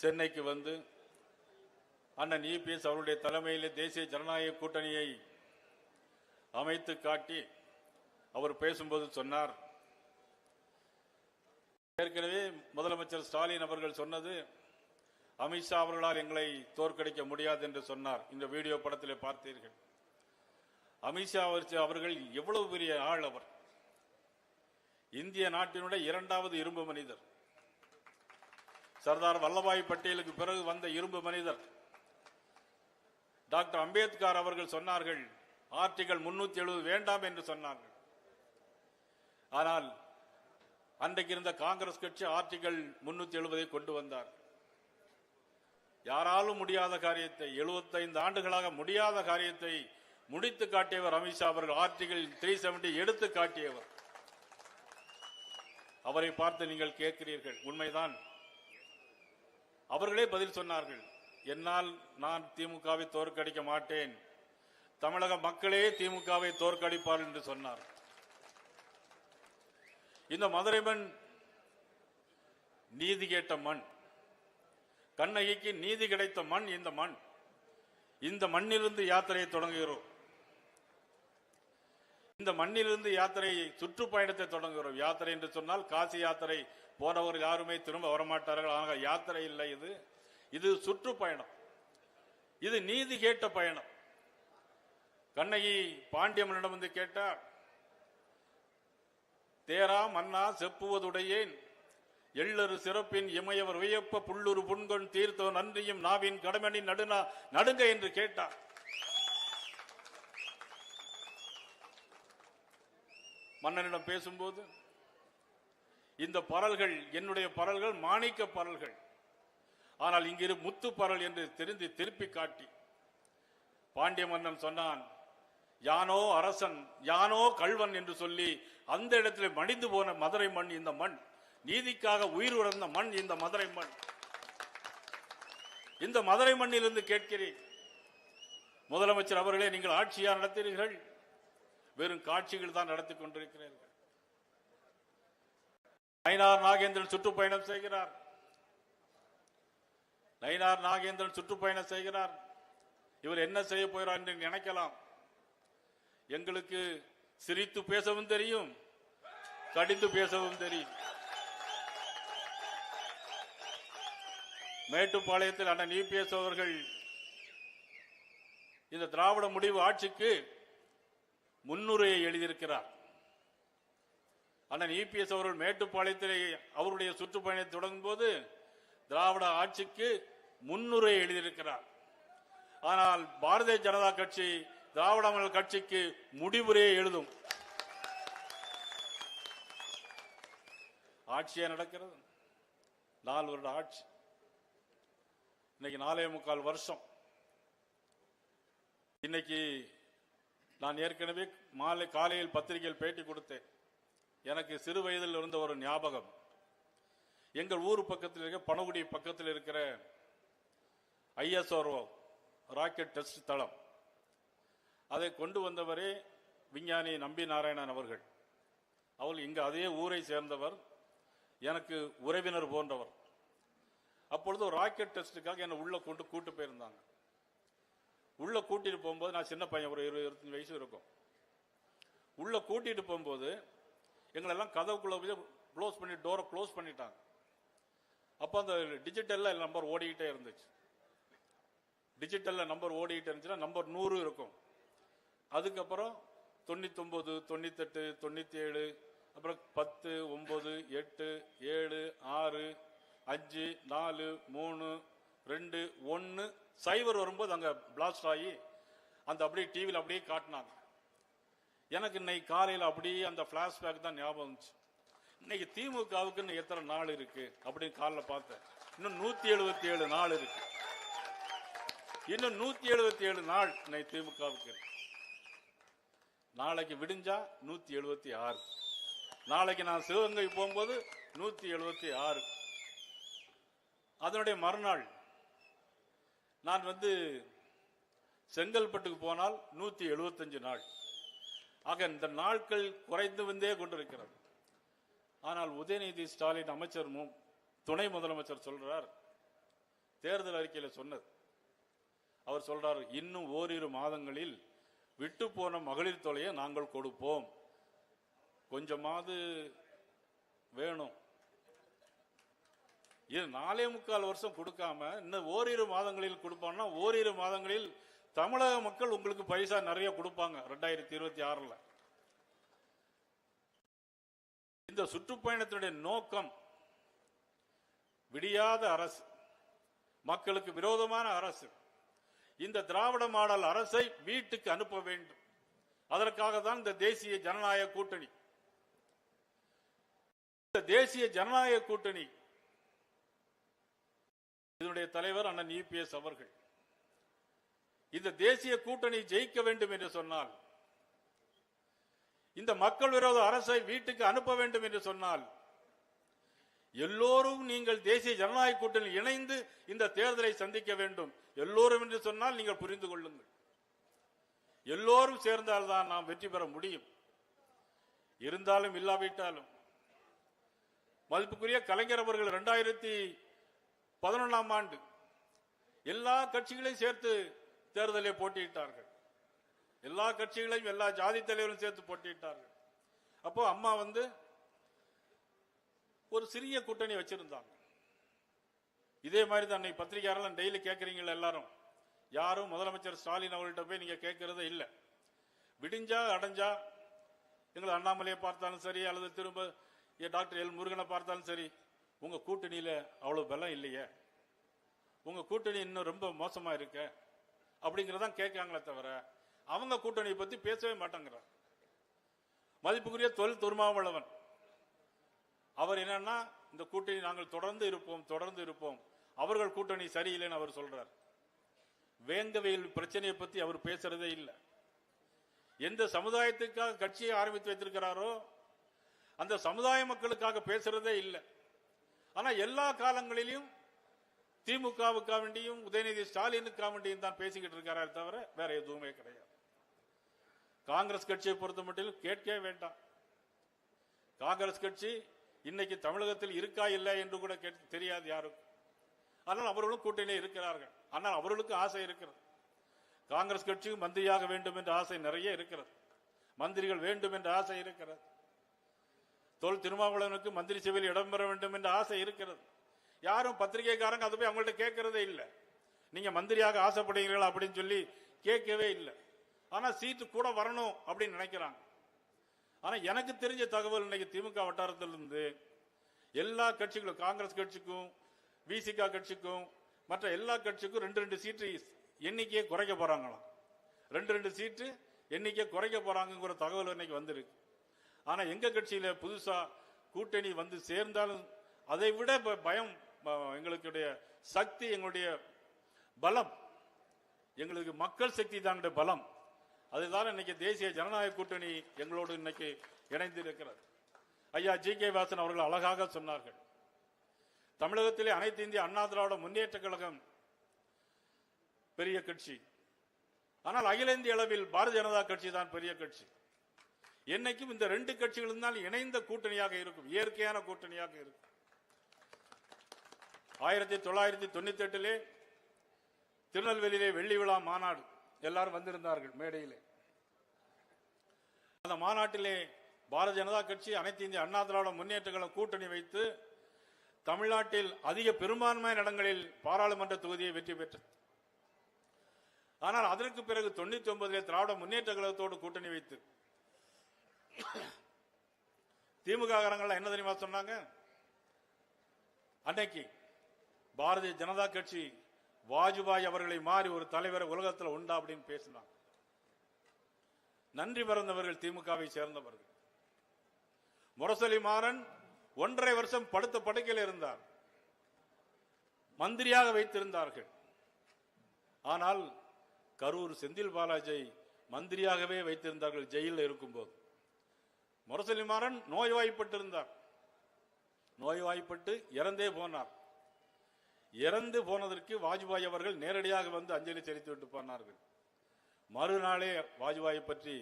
சென்னைக்கு வந்து அண்ணன் இபிஎஸ் அவருடைய தலைமையில் தேசிய ஜனநாயக கூட்டணியை அமைத்து காட்டி அவர் பேசும்போது சொன்னார். ஏற்கனவே முதலமைச்சர் ஸ்டாலின் அவர்கள் சொன்னது அமித்ஷா அவர்களால் எங்களை தோற்கடிக்க முடியாது என்று சொன்னார். இந்த வீடியோ படத்தில் பார்த்தீர்கள். அமித்ஷா அவர்- அவர்கள் எவ்வளவு பெரிய ஆள் அவர். இந்திய நாட்டினுடைய இரண்டாவது இரும்பு மனிதர். சர்தார் வல்லபாய் பட்டேலுக்கு பிறகு வந்த இரும்பு மனிதர். டாக்டர் அம்பேத்கர் அவர்கள் சொன்னார்கள் ஆர்டிகல் முன்னூத்தி எழுபது வேண்டாம் என்று சொன்னார்கள். ஆனால் அன்றைக்கு இருந்த காங்கிரஸ் கட்சி ஆர்டிகல் முன்னூத்தி எழுபதை கொண்டு வந்தார். யாராலும் முடியாத காரியத்தை 75 ஆண்டுகளாக முடியாத காரியத்தை முடித்து காட்டியவர் அமித்ஷா அவர்கள் ஆர்டிகல் த்ரீ செவன்டி எடுத்து காட்டியவர். அவரை பார்த்து நீங்கள் கேட்கிறீர்கள் உண்மைதான் அவர்களே பதில் சொன்னார்கள். என்னால் நான் திமுகவை தோற்கடிக்க மாட்டேன். தமிழக மக்களே திமுகவை தோற்கடிப்பார் என்று சொன்னார். இந்த மதுரை மண் நீதி கேட்ட மண் கண்ணகிக்கு நீதி கிடைத்த மண் இந்த மண். இந்த மண்ணிலிருந்து யாத்திரையை தொடங்குகிறோம். இந்த மண்ணிலிருந்து யாத்திரையை சுற்றுப்பயணத்தை தொடங்குகிறோம். யாத்திரை என்று சொன்னால் காசி யாத்திரை போனவர் யாருமே திரும்ப வரமாட்டார்கள். ஆனால் யாத்திரை இல்லை இது. இது சுற்றுப்பயணம். இது நீதி கேட்ட பயணம். கண்ணகி பாண்டியம்மனிடம் வந்து கேட்டார் தேரா மன்னா செப்புவதுடையேன். எள்ளரு சிறப்பின் இமையவர் வியப்ப புல்லுரு புண்கொண் தீர்த்தோ நன்றியும் நாவின் கடமணி நடுனா நடுங்க என்று கேட்டார். மன்னனிடம் பேசும்போது இந்த பரல்கள் என்னுடைய பரல்கள் மாணிக்க பரல்கள். ஆனால் இங்கிரு முத்து பரல் என்று தெரிந்து திருப்பி காட்டி பாண்டிய மன்னன் சொன்னான் யானோ அரசன் யானோ கள்வன் என்று சொல்லி அந்த இடத்துல மடிந்து போன மதுரை மண் இந்த மண். நீதிக்காக உயிர் உறந்த மண் இந்த மதுரை மண். இந்த மதுரை மண்ணிலிருந்து கேட்கிறேன். முதலமைச்சர் அவர்களே நீங்கள் ஆட்சியா நடத்துகிறீர்கள் வெறும் காட்சிகள் தான் நடத்தி கொண்டிருக்கிறீர்கள். நயினார் நாகேந்திரன் சுற்றுப்பயணம் செய்கிறார். நயினார் நாகேந்திரன் சுற்றுப்பயணம் செய்கிறார். இவர் என்ன செய்ய போகிறார் என்று நினைக்கலாம். எங்களுக்கு சிரித்து பேசவும் தெரியும் கடிந்து பேசவும் தெரியும். மேட்டுப்பாளையத்தில் அண்ணன் இபிஎஸ் அவர்கள் இந்த திராவிட முடிவு ஆட்சிக்கு முன்னுரையை எழுதியிருக்கிறார். அண்ணன் இபிஎஸ் அவர்கள் மேட்டுப்பாளையத்தில் அவருடைய சுற்றுப்பயணத்தை தொடங்கும் போது திராவிட ஆட்சிக்கு முன்னுரை எழுதியிருக்கிறார். ஆனால் பாரதிய ஜனதா கட்சி திராவிட மாடல் கட்சிக்கு முடிவுரையை எழுதும். ஆட்சியா நடக்கிறது? நாலு வருட ஆட்சி. இன்னைக்கு நாலே முக்கால் வருஷம். இன்னைக்கு நான் ஏற்கனவே மாலை காலையில் பத்திரிகையில் பேட்டி கொடுத்தேன். எனக்கு சிறு வயதில் இருந்த ஒரு ஞாபகம். எங்கள் ஊர் பக்கத்தில் இருக்க பனகுடி பக்கத்தில் இருக்கிற ஐஎஸ்ஆர்ஓ ராக்கெட் டெஸ்ட் தளம். அதை கொண்டு வந்தவரே விஞ்ஞானி நம்பி நாராயணன் அவர்கள். அவள் இங்கு அதே ஊரை சேர்ந்தவர் எனக்கு உறவினர் போன்றவர். அப்பொழுது ராக்கெட் டெஸ்ட்டுக்காக என்னை உள்ளே கொண்டு கூட்டு போயிருந்தாங்க. உள்ளே கூட்டிட்டு போகும்போது நான் சின்ன பையன் ஒரு இருபது இருபத்தஞ்சு வயசு இருக்கும். உள்ளே கூட்டிட்டு போகும்போது எங்களெல்லாம் கதவுக்குள்ளே போய் க்ளோஸ் பண்ணி டோரை க்ளோஸ் பண்ணிட்டாங்க. அப்போ அந்த டிஜிட்டலில் நம்பர் ஓடிக்கிட்டே இருந்துச்சு. டிஜிட்டலில் நம்பர் ஓடிக்கிட்டே இருந்துச்சுன்னா நம்பர் நூறு இருக்கும். அதுக்கப்புறம் தொண்ணூத்தொம்பது தொண்ணூத்தெட்டு தொண்ணூற்றி ஏழு அப்புறம் பத்து ஒம்பது எட்டு ஏழு ஆறு அஞ்சு நாலு மூணு ரெண்டு ஒன்று சைவர் வரும்போது அங்கே பிளாஸ்ட் ஆகி அந்த அப்படியே டிவியில் அப்படியே காட்டினாங்க. எனக்கு இன்னைக்கு காலையில் அப்படியே அந்த ஃப்ளாஷ்பேக் தான் ஞாபகம் வந்துச்சு. இன்னைக்கு திமுகவுக்குன்னு எத்தனை நாள் இருக்கு அப்படின்னு காலைல பார்த்தேன். இன்னும் நூத்தி எழுபத்தி ஏழு நாள் இருக்கு. இன்னும் நூத்தி எழுபத்தி ஏழு நாள் இன்னைக்கு திமுகவுக்கு நாளைக்கு விடிஞ்சா நூத்தி எழுபத்தி ஆறு. நாளைக்கு நான் சிவகங்கை போகும்போது நூத்தி எழுபத்தி ஆறு. அதனுடைய மறுநாள் நான் வந்து செங்கல்பட்டுக்கு போனால் நூத்தி எழுபத்தஞ்சு நாள். ஆக இந்த நாட்கள் குறைந்து வந்தே கொண்டிருக்கிறது. ஆனால் உதயநிதி ஸ்டாலின் அமைச்சர் மு- துணை முதலமைச்சர் சொல்றார் தேர்தல் அறிக்கையில் சொன்னது. அவர் சொல்றார் இன்னும் ஓரிரு மாதங்களில் விட்டு போன மகளிர் தொலையை நாங்கள் கொடுப்போம். கொஞ்சமாவது வேணும். இது நாலே முக்கால் வருஷம் கொடுக்காம இன்னும் ஓரிரு மாதங்களில் கொடுப்பான்னா ஓரிரு மாதங்களில் தமிழக மக்கள் உங்களுக்கு பைசா நிறைய கொடுப்பாங்க ரெண்டாயிரத்தி இருபத்தி ஆறுல. இந்த சுற்றுப்பயணத்தினுடைய நோக்கம் விடியாத அரசு மக்களுக்கு விரோதமான அரசு. இந்த திராவிட மாடல் அரசை வீட்டுக்கு அனுப்ப வேண்டும். அதற்காக தான் இந்த தேசிய ஜனநாயக கூட்டணி. இந்த தேசிய ஜனநாயக கூட்டணி. இதனுடைய தலைவர் அண்ணன் இபிஎஸ் அவர்கள். இந்த தேசிய கூட்டணி ஜெயிக்க வேண்டும் என்று சொன்னால் இந்த மக்கள் விரோத அரசை வீட்டுக்கு அனுப்ப வேண்டும் என்று சொன்னால் எல்லோரும் நீங்கள் தேசிய ஜனநாயக கூட்டணி இணைந்து இந்த தேர்தலை சந்திக்க வேண்டும். எல்லோரும் என்று சொன்னால் நீங்கள் புரிந்து கொள்ளுங்கள். எல்லோரும் சேர்ந்தால்தான் நாம் வெற்றி பெற முடியும். இருந்தாலும் இல்லாவிட்டாலும். மதிப்புக்குரிய கலைஞர் அவர்கள் இரண்டாயிரத்தி பதினொன்றாம் ஆண்டு எல்லா கட்சிகளையும் சேர்த்து தேர்தலில் போட்டியிட்டார்கள். எல்லா கட்சிகளையும் எல்லா ஜாதி தலைவரும் சேர்த்து போட்டியிட்டார்கள். அப்போ அம்மா வந்து ஒரு சிறிய கூட்டணி வச்சிருந்தாங்க. இதே மாதிரி தான் அன்னைக்கு பத்திரிகையாளர் டெய்லி கேட்குறீங்களா எல்லாரும். யாரும் முதலமைச்சர் ஸ்டாலின் அவர்கள்ட்ட போய் நீங்கள் கேட்கறதே இல்லை. விடிஞ்சா அடைஞ்சா எங்களை அண்ணாமலையை பார்த்தாலும் சரி அல்லது திரும்ப ஏ, டாக்டர் எல் முருகனை பார்த்தாலும் சரி உங்கள் கூட்டணியில் அவ்வளோ பலம் இல்லையே. உங்கள் கூட்டணி இன்னும் ரொம்ப மோசமாக இருக்க. அப்படிங்கறதான் கேட்காங்களே தவிர அவங்க கூட்டணியை பத்தி பேசவே மாட்டாங்கிறார். மதிப்புக்குரிய தொல் துர்மாவளவன். அவர் என்னன்னா இந்த கூட்டணி நாங்கள் தொடர்ந்து இருப்போம் தொடர்ந்து இருப்போம். அவர்கள் கூட்டணி சரியில்லைன்னு அவர் சொல்றார். வேங்கவையில் பிரச்சனையை பத்தி அவர் பேசுறதே இல்லை. எந்த சமுதாயத்துக்காக கட்சியை ஆரம்பித்து வைத்திருக்கிறாரோ அந்த சமுதாய மக்களுக்காக பேசுறதே இல்லை. ஆனா எல்லா காலங்களிலும் திமுகவுக்கா வேண்டியும் உதயநிதி ஸ்டாலினுக்கா வேண்டியும் தான் பேசிக்கிட்டு இருக்காரே தவிர வேற எதுவுமே கிடையாது. காங்கிரஸ் கட்சியை பொறுத்த மட்டும் கேட்கவே வேண்டாம். காங்கிரஸ் கட்சி இன்னைக்கு தமிழகத்தில் இருக்கா இல்லை என்று கூட கேட்- தெரியாது யாருக்கும். ஆனால் அவர்களும் கூட்டணியே இருக்கிறார்கள். ஆனால் அவர்களுக்கு ஆசை இருக்கிறது. காங்கிரஸ் கட்சியும் மந்திரியாக வேண்டும் என்ற ஆசை நிறைய இருக்கிறது. மந்திரிகள் வேண்டும் என்ற ஆசை இருக்கிறது. தொல் திருமாவளவனுக்கு மந்திரி சபையில் இடம்பெற வேண்டும் என்ற ஆசை இருக்கிறது. யாரும் பத்திரிகைக்காரங்க அதை போய் அவங்கள்ட்ட கேட்கறதே இல்லை. நீங்க மந்திரியாக ஆசைப்படுகிறீர்களா அப்படின்னு சொல்லி கேட்கவே இல்லை. ஆனா சீட்டு கூட வரணும் அப்படின்னு நினைக்கிறாங்க. ஆனா எனக்கு தெரிஞ்ச தகவல் இன்னைக்கு திமுக வட்டாரத்திலிருந்து எல்லா கட்சிகளும் காங்கிரஸ் கட்சிக்கும் விசிகா கட்சிக்கும் மற்ற எல்லா கட்சிக்கும் ரெண்டு ரெண்டு சீட்டு எண்ணிக்கையை குறைக்க போறாங்களாம். ரெண்டு ரெண்டு சீட்டு எண்ணிக்கை குறைக்க போறாங்கிற தகவல் இன்னைக்கு வந்திருக்கு. ஆனா எங்க கட்சியில புதுசா கூட்டணி வந்து சேர்ந்தாலும் அதை விட பயம் எங்களுடைய சக்தி எங்களுடைய பலம் எங்களுக்கு மக்கள் சக்தி தான் பலம். அதுதான் இன்னைக்கு தேசிய ஜனநாயக கூட்டணி எங்களோடு இன்னைக்கு இணைந்து இருக்கிறது ஐயா ஜி. கே. வாசன் அவர்கள் அழகாக சொன்னார்கள். தமிழகத்திலே அனைத்து இந்திய அண்ணா திராவிட முன்னேற்ற கழகம் பெரிய கட்சி. ஆனால் அகில இந்திய அளவில் பாரதிய ஜனதா கட்சி தான் பெரிய கட்சி. என்னைக்கும் இந்த ரெண்டு கட்சிகளும் தான் இணைந்த கூட்டணியாக இருக்கும் இயற்கையான கூட்டணியாக இருக்கும். ஆயிரத்தி தொள்ளாயிரத்தி தொண்ணூத்தி எட்டிலே திருநெல்வேலியிலே வெள்ளி விழா மாநாடு. எல்லாரும் வந்திருந்தார்கள் மேடையிலே. அந்த மாநாட்டிலே பாரதிய ஜனதா கட்சி அனைத்து இந்திய அண்ணா திராவிட முன்னேற்றங்களை கூட்டணி வைத்து தமிழ்நாட்டில் அதிக பெரும்பான்மையான இடங்களில் பாராளுமன்ற தொகுதியை வெற்றி பெற்றது. ஆனால் அதற்கு பிறகு தொண்ணூத்தி ஒன்பதிலே திராவிட முன்னேற்ற கழகத்தோடு கூட்டணி வைத்து திமுக காரங்கள் என்ன தெரியுமா சொன்னாங்க? அன்னைக்கு பாரதிய ஜனதா கட்சி வாஜ்பாய் அவர்களை மாறி ஒரு தலைவரை உலகத்தில் உண்டா அப்படின்னு பேசினாங்க. நன்றி பிறந்தவர்கள் திமுகவை சேர்ந்தவர்கள். முரசொலி மாறன் ஒன்றரை வருஷம் படுத்த படுக்கையில் இருந்தார். மந்திரியாக வைத்திருந்தார்கள். ஆனால் கரூர் செந்தில் பாலாஜியை மந்திரியாகவே வைத்திருந்தார்கள் ஜெயிலில் இருக்கும்போது. முரசொலி மாறன் நோய்வாய்ப்பட்டிருந்தார். நோய்வாய்ப்பட்டு இறந்தே போனார். இறந்து போனதற்கு வாஜ்பாய் அவர்கள் நேரடியாக வந்து அஞ்சலி செலுத்தி விட்டு போனார்கள். மறுநாளே வாஜ்பாயை பற்றி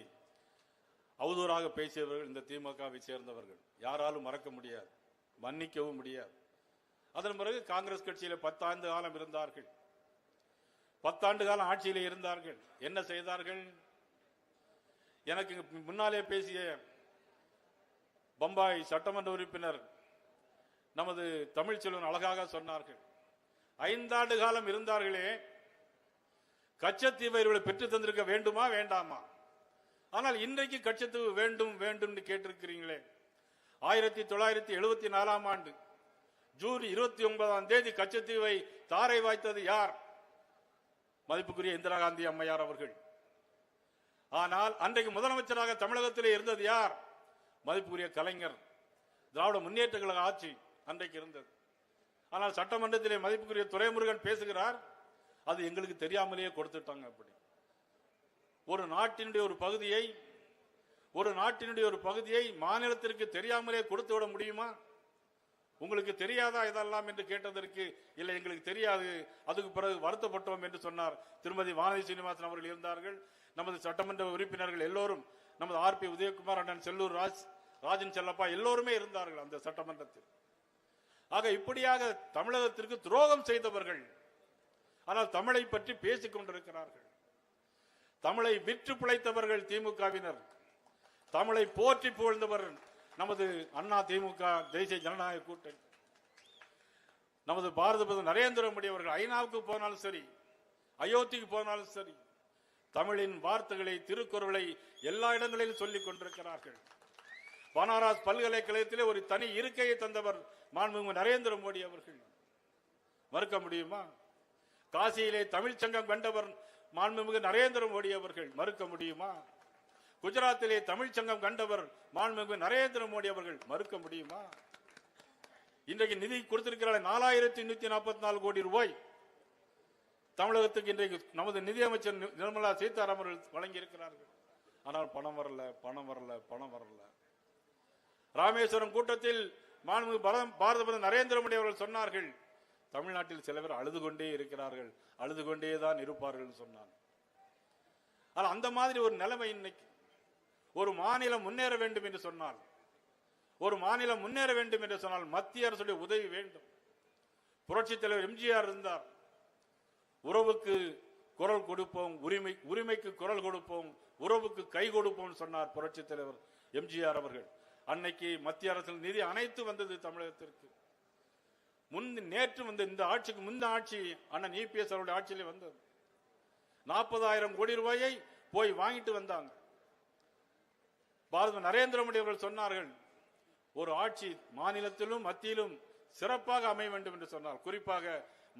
அவதூறாக பேசியவர்கள் இந்த திமுகவை சேர்ந்தவர்கள். யாராலும் மறக்க முடியாது மன்னிக்கவும் முடியாது. அதன் பிறகு காங்கிரஸ் கட்சியில் பத்தாண்டு காலம் இருந்தார்கள். பத்தாண்டு காலம் ஆட்சியில் இருந்தார்கள். என்ன செய்தார்கள்? எனக்கு முன்னாலே பேசிய பம்பாய் சட்டமன்ற உறுப்பினர் நமது தமிழ்ச்செல்வன் அழகாக சொன்னார்கள். ஐந்தாண்டு காலம் இருந்தார்களே கச்சத்தீவை இவர்களை பெற்று தந்திருக்க வேண்டுமா வேண்டாமா? ஆனால் இன்றைக்கு கச்சத்தீவு வேண்டும் வேண்டும் கேட்டிருக்கிறீங்களே. ஆயிரத்தி தொள்ளாயிரத்தி எழுபத்தி நாலாம் ஆண்டு ஜூன் இருபத்தி ஒன்பதாம் தேதி கச்சத்தீவை தாரை வாய்த்தது யார்? மதிப்புக்குரிய இந்திரா காந்தி அம்மையார் அவர்கள். ஆனால் அன்றைக்கு முதலமைச்சராக தமிழகத்திலே இருந்தது யார்? மதிப்புக்குரிய கலைஞர் திராவிட முன்னேற்ற கழக ஆட்சி அன்றைக்கு இருந்தது. ஆனால் சட்டமன்றத்திலே மதிப்புக்குரிய துறைமுருகன் பேசுகிறார் அது எங்களுக்கு தெரியாமலேயே கொடுத்துட்டாங்க அப்படி. ஒரு நாட்டினுடைய ஒரு பகுதியை ஒரு நாட்டினுடைய ஒரு பகுதியை மாநிலத்திற்கு தெரியாமலே கொடுத்து விட முடியுமா? உங்களுக்கு தெரியாதா இதெல்லாம் என்று கேட்டதற்கு இல்லை எங்களுக்கு தெரியாது அதுக்கு பிறகு வருத்தப்பட்டோம் என்று சொன்னார் திருமதி வானதி சீனிவாசன் அவர்கள் இருந்தார்கள். நமது சட்டமன்ற உறுப்பினர்கள் எல்லோரும் நமது ஆர் பி உதயகுமார் அண்ணன் செல்லூர் ராஜ் ராஜன் செல்லப்பா எல்லோருமே இருந்தார்கள் அந்த சட்டமன்றத்தில். ஆக இப்படியாக தமிழகத்திற்கு துரோகம் செய்தவர்கள் ஆனால் தமிழை பற்றி பேசிக் கொண்டிருக்கிறார்கள். தமிழை விற்று பிழைத்தவர்கள் திமுகவினர். தமிழை போற்றி புகழ்ந்தவர் நமது அண்ணா திமுக தேசிய ஜனநாயக கூட்டணி. நமது பாரத பிரதமர் நரேந்திர மோடி அவர்கள் ஐநாவுக்கு போனாலும் சரி அயோத்திக்கு போனாலும் சரி தமிழின் வார்த்தைகளை திருக்குறளை எல்லா இடங்களிலும் சொல்லிக் கொண்டிருக்கிறார்கள். பனாரஸ் பல்கலைக்கழகத்திலே ஒரு தனி இருக்கையை தந்தவர் மாண்புமிகு நரேந்திர மோடி அவர்கள். மறுக்க முடியுமா? காசியிலே தமிழ் சங்கம் கண்டவர் மாண்புமிகு நரேந்திர மோடி அவர்கள். மறுக்க முடியுமா? குஜராத்திலே தமிழ் சங்கம் கண்டவர் மாண்புமிகு நரேந்திர மோடி அவர்கள். மறுக்க முடியுமா? இன்றைக்கு நிதி கொடுத்திருக்கிறார் நாலாயிரத்தி நூத்தி நாற்பத்தி நாலு கோடி ரூபாய். தமிழகத்துக்கு இன்றைக்கு நமது நிதியமைச்சர் நி- நிர்மலா சீதாராமன் வழங்கியிருக்கிறார்கள். வழங்கி இருக்கிறார்கள் ஆனால் பணம் வரல பணம் வரல பணம் வரல. ராமேஸ்வரம் கூட்டத்தில் மாண்புமிகு பாரத பிரதமர் நரேந்திர மோடி அவர்கள் சொன்னார்கள் தமிழ்நாட்டில் சில பேர் அழுது கொண்டே இருக்கிறார்கள் அழுது கொண்டே தான் இருப்பார்கள் சொன்னார் ஆனால் அந்த மாதிரி ஒரு நிலைமை இன்னைக்கு ஒரு மாநிலம் முன்னேற வேண்டும் என்று சொன்னால் ஒரு மாநிலம் முன்னேற வேண்டும் என்று சொன்னால் மத்திய அரசுடைய உதவி வேண்டும். புரட்சித் தலைவர் எம்ஜிஆர் இருந்தார். உறவுக்கு குரல் கொடுப்போம் உரிமை உரிமைக்கு குரல் கொடுப்போம் உறவுக்கு கை கொடுப்போம் சொன்னார் புரட்சித் தலைவர் எம்ஜிஆர் அவர்கள். அன்னைக்கு மத்திய அரசின் நிதி அனைத்து வந்தது தமிழகத்திற்கு. முன் நேற்று வந்த இந்த ஆட்சிக்கு முந்த ஆட்சி அண்ணன் இபிஎஸ் அவருடைய ஆட்சியிலே வந்தது. நாற்பதாயிரம் கோடி ரூபாயை போய் வாங்கிட்டு வந்தாங்க. பாரத நரேந்திர மோடி அவர்கள் சொன்னார்கள் ஒரு ஆட்சி மாநிலத்திலும் மத்தியிலும் சிறப்பாக அமைய வேண்டும் என்று சொன்னார். குறிப்பாக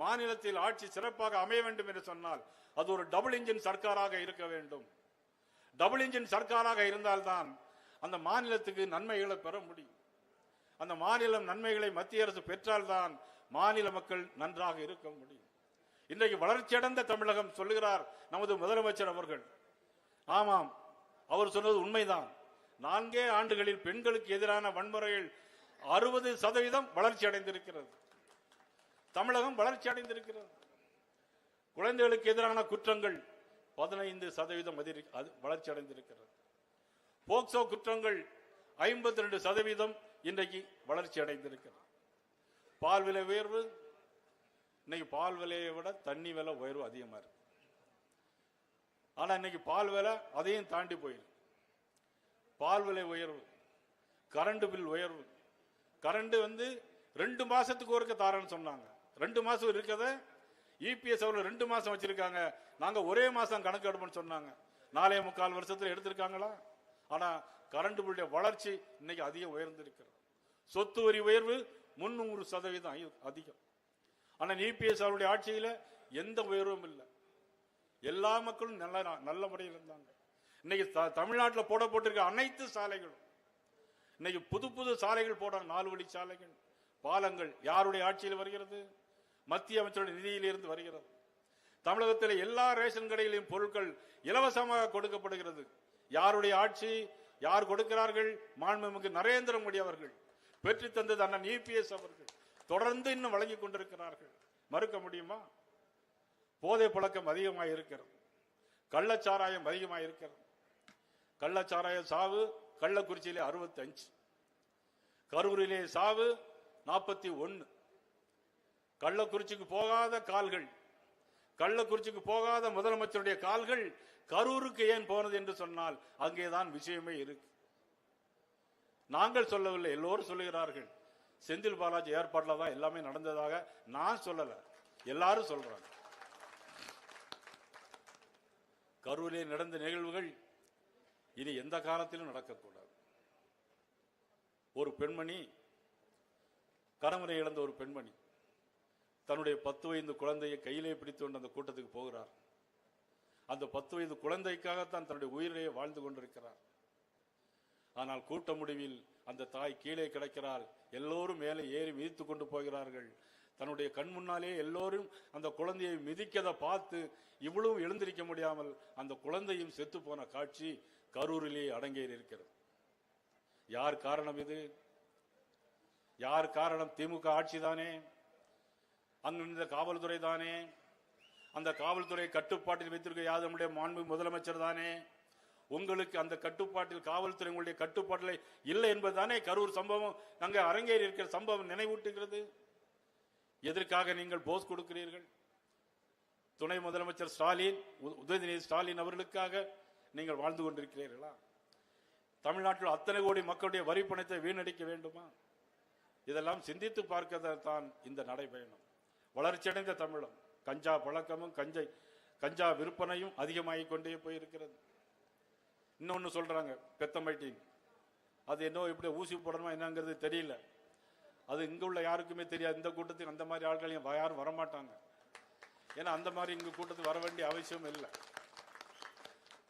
மாநிலத்தில் ஆட்சி சிறப்பாக அமைய வேண்டும் என்று சொன்னால் அது ஒரு டபுள் இன்ஜின் சர்க்காராக இருக்க வேண்டும். டபுள் இன்ஜின் சர்க்காராக இருந்தால்தான் அந்த மாநிலத்துக்கு நன்மைகளை பெற முடியும். அந்த மாநிலம் நன்மைகளை மத்திய அரசு பெற்றால்தான் மாநில மக்கள் நன்றாக இருக்க முடியும். இன்றைக்கு வளர்ச்சியடைந்த தமிழகம் சொல்லுகிறார் நமது முதலமைச்சர் அவர்கள். ஆமாம் அவர் சொன்னது உண்மைதான். நான்கே ஆண்டுகளில் பெண்களுக்கு எதிரான வன்முறையில் அறுபது சதவீதம் வளர்ச்சி அடைந்திருக்கிறது தமிழகம் வளர்ச்சி அடைந்திருக்கிறது குழந்தைகளுக்கு எதிரான குற்றங்கள் பதினைந்து சதவீதம் அது வளர்ச்சி அடைந்திருக்கிறது போக்சோ குற்றங்கள் ஐம்பத்தி ரெண்டு சதவீதம் இன்றைக்கு வளர்ச்சி அடைந்திருக்கிறது. பால் விலை உயர்வு இன்னைக்கு பால் விலையை விட தண்ணி விலை உயர்வு அதிகமாக இருக்கு. ஆனால் இன்னைக்கு பால் விலை அதையும் தாண்டி போயிருக்கு. பால் விலை உயர்வு கரண்ட் பில் உயர்வு. கரண்ட் வந்து ரெண்டு மாசத்துக்கு ஒருக்க தாரன்னு சொன்னாங்க. ரெண்டு மாசம் இருக்கத இபிஎஸ் அவர்கள் ரெண்டு மாசம் வச்சிருக்காங்க. நாங்க ஒரே மாசம் கணக்கு எடுப்போம்னு சொன்னாங்க. நாலே முக்கால் வருஷத்துல எடுத்திருக்காங்களா? ஆனா கரண்ட் பில்லுடைய வளர்ச்சி இன்னைக்கு அதிகம் உயர்ந்திருக்கிறது. சொத்து வரி உயர்வு முன்னூறு சதவீதம் அதிகம். ஆனா இபிஎஸ் அவருடைய ஆட்சியில எந்த உயர்வும் இல்லை. எல்லா மக்களும் நல்ல நல்ல முறையில் இருந்தாங்க. இன்னைக்கு த- தமிழ்நாட்டுல போட போட்டிருக்க அனைத்து சாலைகளும் இன்னைக்கு புது புது சாலைகள் போடுறாங்க நாலு வழி சாலைகள் பாலங்கள் யாருடைய ஆட்சியில் வருகிறது? மத்திய அமைச்சருடைய நிதியிலிருந்து வருகிறது. தமிழகத்தில் எல்லா ரேஷன் கடைகளையும் பொருட்கள் இலவசமாக கொடுக்கப்படுகிறது. யாருடைய ஆட்சி யார் கொடுக்கிறார்கள்? மாண்புமிகு நரேந்திர மோடி அவர்கள் பெற்று தந்தது அண்ணன் இபிஎஸ் அவர்கள். தொடர்ந்து இன்னும் வழங்கிக் கொண்டிருக்கிறார்கள். மறுக்க முடியுமா? போதை பழக்கம் அதிகமாக இருக்கிறது கள்ளச்சாராயம் அதிகமாக இருக்கிறது கள்ளச்சாராய சாவு கள்ளக்குறிச்சியிலே அறுபத்தஞ்சு. கரூரிலே சாவு நாற்பத்தி ஒன்று கள்ளக்குறிச்சிக்கு போகாத கால்கள் கள்ளக்குறிச்சிக்கு போகாத முதலமைச்சருடைய கால்கள் கரூருக்கு ஏன் போனது என்று சொன்னால் அங்கேதான் விஷயமே இருக்கு. நாங்கள் சொல்லவில்லை எல்லோரும் சொல்லுகிறார்கள். செந்தில் பாலாஜி ஏற்பாட்டில் தான் எல்லாமே நடந்ததாக நான் சொல்லல எல்லாரும் சொல்றாங்க. கரூரில் நடந்த நிகழ்வுகள் இனி எந்த காலத்திலும் நடக்கக்கூடாது. ஒரு பெண்மணி கணவனை இழந்த ஒரு பெண்மணி தன்னுடைய பத்து வயது குழந்தையை கையிலே பிடித்து கொண்டு அந்த கூட்டத்துக்கு போகிறார். அந்த பத்து வயது குழந்தைக்காகத்தான் தன்னுடைய உயிரையே வாழ்ந்து கொண்டிருக்கிறார். ஆனால் கூட்ட முடிவில் அந்த தாய் கீழே கிடக்கிறாள். எல்லோரும் மேலே ஏறி மிதித்து கொண்டு போகிறார்கள். தன்னுடைய கண் முன்னாலே எல்லோரும் அந்த குழந்தையை மிதிக்கதை பார்த்து இவ்வளவு எழுந்திருக்க முடியாமல் அந்த குழந்தையும் செத்து போன காட்சி கரூரிலே அடங்கேறி இருக்கிறது. யார் காரணம் இது? யார் காரணம் திமுக ஆட்சிதானே? அங்கிருந்த காவல்துறை தானே? அந்த காவல்துறை கட்டுப்பாட்டில் வைத்திருக்க யார் நம்முடைய மாண்பு முதலமைச்சர் தானே? உங்களுக்கு அந்த கட்டுப்பாட்டில் காவல்துறை உங்களுடைய கட்டுப்பாட்டில் இல்லை என்பதுதானே கரூர் சம்பவம்? அங்கே அரங்கேறி இருக்கிற சம்பவம் நினைவூட்டுகிறது. எதற்காக நீங்கள் போஸ் கொடுக்கிறீர்கள்? துணை முதலமைச்சர் ஸ்டாலின் உதயநிதி ஸ்டாலின் அவர்களுக்காக நீங்கள் வாழ்ந்து கொண்டிருக்கிறீர்களா? தமிழ்நாட்டில் அத்தனை கோடி மக்களுடைய வரி பணத்தை வீணடிக்க வேண்டுமா? இதெல்லாம் சிந்தித்து பார்க்கத்தான் இந்த நடைபயணம். வளர்ச்சியடைந்த தமிழம். கஞ்சா பழக்கமும் கஞ்சை கஞ்சா விற்பனையும் அதிகமாகி கொண்டே போயிருக்கிறது. இன்னொன்று சொல்கிறாங்க பெத்தம்பட்டின் அது என்ன எப்படி ஊசி போடணுமா என்னங்கிறது தெரியல. அது இங்கே உள்ள யாருக்குமே தெரியாது. இந்த கூட்டத்துக்கு அந்த மாதிரி ஆட்கள் யாரும் வரமாட்டாங்க. ஏன்னா அந்த மாதிரி இங்கே கூட்டத்துக்கு வர வேண்டிய அவசியம் இல்லை.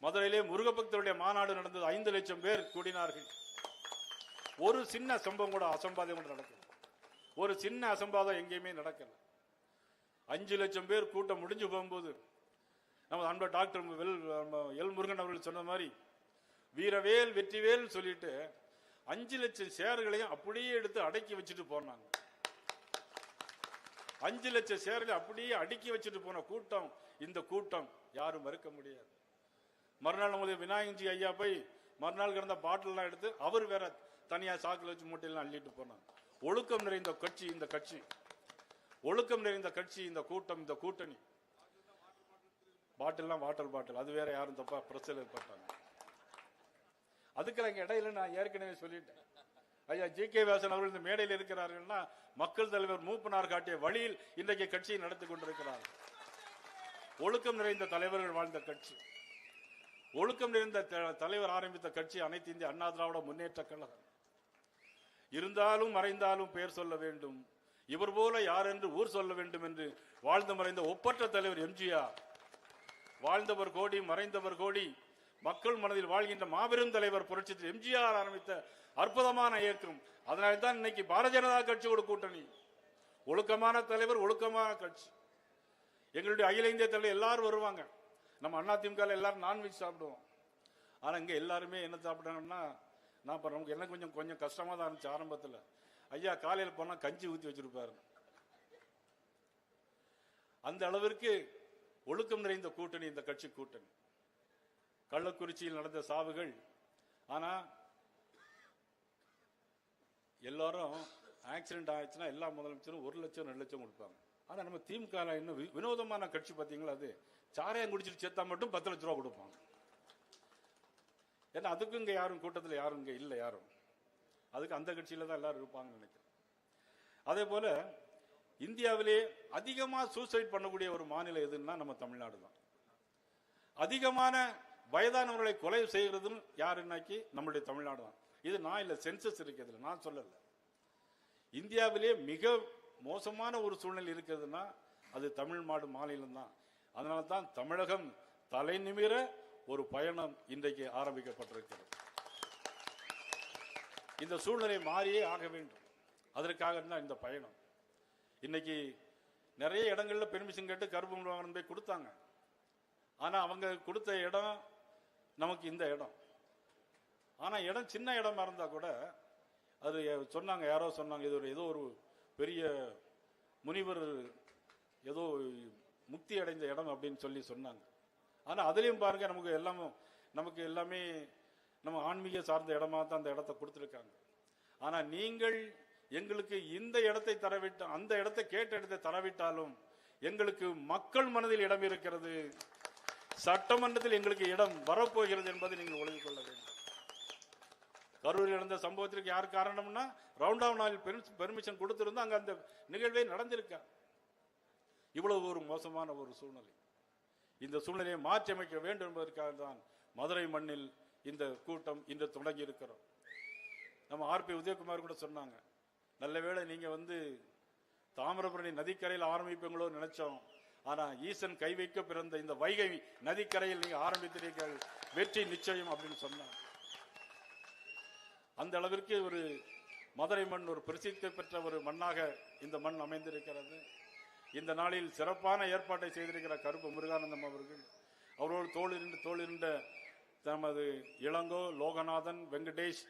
மதுரையிலே முருகபக்தருடைய மாநாடு நடந்தது. ஐந்து லட்சம் பேர் கூடினார்கள். ஒரு சின்ன சம்பவம் கூட அசம்பாதம் கூட நடக்கல. ஒரு சின்ன அசம்பாதம் எங்கேயுமே நடக்கலை. அஞ்சு லட்சம் பேர் கூட்டம் முடிஞ்சு போகும்போது நம்ம அன்ப டாக்டர் வெல் எல் முருகன் அவர்கள் சொன்ன மாதிரி வீரவேல் வெற்றிவேல் சொல்லிட்டு அஞ்சு லட்சம் ஷேர்களையும் அப்படியே எடுத்து அடக்கி வச்சுட்டு போனாங்க. அஞ்சு லட்சம் ஷேர்களை அப்படியே அடுக்கி வச்சுட்டு போன கூட்டம் இந்த கூட்டம் யாரும் மறுக்க முடியாது. மறுநாள் நமது விநாயகஞ்சி ஐயா போய் மறுநாள் கிடந்த பாட்டில்லாம் எடுத்து அவர் வேற தனியாக சாக்கில் வச்சு மூட்டையெல்லாம் அள்ளிட்டு போனாங்க. ஒழுக்கம் நிறைந்த கட்சி இந்த கட்சி. ஒழுக்கம் நிறைந்த கட்சி இந்த கூட்டம் இந்த கூட்டணி. பாட்டில்லாம் வாட்டர் பாட்டில். அது வேற யாரும் தப்பா பிரச்சனை ஏற்பட்டாங்க அதுக்கு இடையில நான் ஏற்கனவே சொல்லிட்டேன். ஐயா ஜி. கே. வாசன் அவர்கள் இந்த மேடையில் இருக்கிறார்கள்னா மக்கள் தலைவர் மூப்பனார் காட்டிய வழியில் இன்றைக்கு கட்சியை நடத்தி கொண்டிருக்கிறார். ஒழுக்கம் நிறைந்த தலைவர்கள் வாழ்ந்த கட்சி. ஒழுக்கம் நிறைந்த த- தலைவர் ஆரம்பித்த கட்சி அனைத்து இந்திய அண்ணா திராவிட முன்னேற்ற கழகம். இருந்தாலும் மறைந்தாலும் பெயர் சொல்ல வேண்டும். இவர் போல யார் என்று ஊர் சொல்ல வேண்டும் என்று வாழ்ந்து மறைந்த ஒப்பற்ற தலைவர் எம்ஜிஆர். வாழ்ந்தவர் கோடி மறைந்தவர் கோடி மக்கள் மனதில் வாழ்கின்ற மாபெரும் தலைவர் புரட்சி எம்ஜிஆர் ஆரம்பித்த அற்புதமான இயக்கம். அதனால்தான் இன்னைக்கு பாரதிய ஜனதா கட்சியோட கூட்டணி. ஒழுக்கமான தலைவர் ஒழுக்கமான கட்சி. எங்களுடைய அகில இந்திய தலைவர் எல்லாரும் வருவாங்க. நம்ம அண்ணா திமுக எல்லாரும் நான்வெஜ் சாப்பிடுவோம். ஆனால் இங்கே எல்லாருமே என்ன சாப்பிட்டாங்கன்னா நான் இப்போ நமக்கு என்ன கொஞ்சம் கொஞ்சம் கஷ்டமாக தான் இருந்துச்சு ஆரம்பத்தில். ஐயா காலையில் போனால் கஞ்சி ஊற்றி வச்சிருப்பாரு. அந்த அளவிற்கு ஒழுக்கம் நிறைந்த கூட்டணி இந்த கட்சி கூட்டணி. கள்ளக்குறிச்சியில் நடந்த சாவுகள் ஆனா எல்லாரும் ஆக்சிடென்ட் ஆயிடுச்சுன்னா எல்லா முதலமைச்சரும் ஒரு லட்சம் ரெண்டு லட்சம் கொடுப்பாங்க. ஆனா நம்ம திமுக இன்னும் வினோதமான கட்சி பார்த்தீங்களா அது? சாராயம் குடிச்சிட்டு சேர்த்தா மட்டும் பத்து லட்ச ரூபா கொடுப்பாங்க. ஏன்னா அதுக்கும் இங்க யாரும் கூட்டத்தில் யாரும் இங்க இல்லை யாரும். அதுக்கு அந்த கட்சியில் தான் எல்லாரும் இருப்பாங்கன்னு நினைக்கிறேன். அதே போல இந்தியாவிலே அதிகமாக சூசைட் பண்ணக்கூடிய ஒரு மாநிலம் எதுன்னா நம்ம தமிழ்நாடு தான். அதிகமான வயதானவர்களை கொலை செய்கிறதும் யாருன்னாக்கி நம்மளுடைய தமிழ்நாடு தான். இது நான் இல்லை சென்சஸ் இருக்கிறதுல நான் சொல்லலை. இந்தியாவிலே மிக மோசமான ஒரு சூழ்நிலை இருக்கிறதுனா அது தமிழ்நாடு மாநிலம் தான். அதனால தான் தமிழகம் தலை நிமிர ஒரு பயணம் இன்றைக்கு ஆரம்பிக்கப்பட்டிருக்கிறது. இந்த சூழ்நிலை மாறியே ஆக வேண்டும். அதற்காக தான் இந்த பயணம். இன்னைக்கு நிறைய இடங்களில் பெர்மிஷன் கேட்டு கருப்பு வாகனம் போய் கொடுத்தாங்க. ஆனால் அவங்க கொடுத்த இடம் நமக்கு இந்த இடம். ஆனால் இடம் சின்ன இடமா இருந்தால் கூட அது சொன்னாங்க யாரோ சொன்னாங்க இது ஒரு ஏதோ ஒரு பெரிய முனிவர் ஏதோ முக்தி அடைந்த இடம் அப்படின்னு சொல்லி சொன்னாங்க. ஆனால் அதுலேயும் பாருங்க நமக்கு எல்லாமே நமக்கு எல்லாமே நம்ம ஆன்மீக சார்ந்த இடமா தான் அந்த இடத்த கொடுத்துருக்காங்க. ஆனால் நீங்கள் எங்களுக்கு இந்த இடத்தை தரவிட்டு அந்த இடத்தை கேட்ட இடத்தை தரவிட்டாலும் எங்களுக்கு மக்கள் மனதில் இடம் இருக்கிறது. சட்டமன்றத்தில் எங்களுக்கு இடம் வரப்போகிறது என்பதை நீங்கள் உலகிக் கொள்ள வேண்டும். கரூரில் நடந்த சம்பவத்திற்கு யார் காரணம்னா ரவுண்ட் ஆஃப் நாள் பெர்மிஷன் கொடுத்திருந்தா அங்கே அந்த நிகழ்வே நடந்திருக்கா. இவ்வளவு ஒரு மோசமான ஒரு சூழ்நிலை. இந்த சூழ்நிலையை மாற்றி அமைக்க வேண்டும் என்பதற்காக தான் மதுரை மண்ணில் இந்த கூட்டம் இன்று தொடங்கி இருக்கிறோம். நம்ம ஆர்பி உதயகுமார் கூட சொன்னாங்க நல்ல வேளை நீங்க வந்து தாமிரபரணி நதிக்கரையில் ஆரம்பிப்பீங்களோ நினைச்சோம். ஆனா ஈசன் கை வைக்க பிறந்த இந்த வைகை நதிக்கரையில் நீங்க ஆரம்பித்திருக்கீர்கள். வெற்றி நிச்சயம் அப்படின்னு சொன்னாங்க. அந்த அளவிற்கு ஒரு மதுரை மண் ஒரு பிரசித்தி பெற்ற ஒரு மண்ணாக இந்த மண் அமைந்திருக்கிறது. இந்த நாளில் சிறப்பான ஏற்பாட்டை செய்திருக்கிற கருப்பு முருகானந்தம் அவர்கள் அவரோடு தோளிருந்த தோளிருந்த நமது இளங்கோ லோகநாதன் வெங்கடேஷ்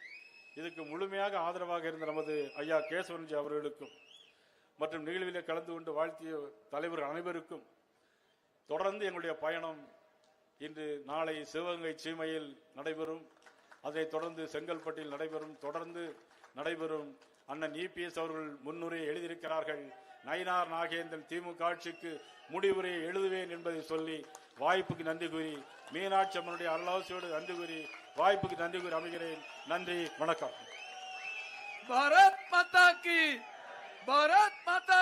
இதுக்கு முழுமையாக ஆதரவாக இருந்த நமது ஐயா கேசவன்ஜி அவர்களுக்கும் மற்றும் நிகழ்விலே கலந்து கொண்டு வாழ்த்திய தலைவர் அனைவருக்கும் தொடர்ந்து எங்களுடைய பயணம் இன்று நாளை சிவகங்கை சீமையில் நடைபெறும். அதைத் தொடர்ந்து செங்கல்பட்டில் நடைபெறும். தொடர்ந்து நடைபெறும். அண்ணன் இபிஎஸ் அவர்கள் முன்னுரை எழுதியிருக்கிறார்கள். நயினார் நாகேந்திரன் திமுக ஆட்சிக்கு முடிவுரை எழுதுவேன் என்பதை சொல்லி வாய்ப்புக்கு நன்றி கூறி மீனாட்சி அம்மனுடைய அருளாசியோடு நன்றி கூறி வாய்ப்புக்கு நன்றி கூறி அமைகிறேன். நன்றி வணக்கம். பாரத் மாதா கி பாரத் மாதா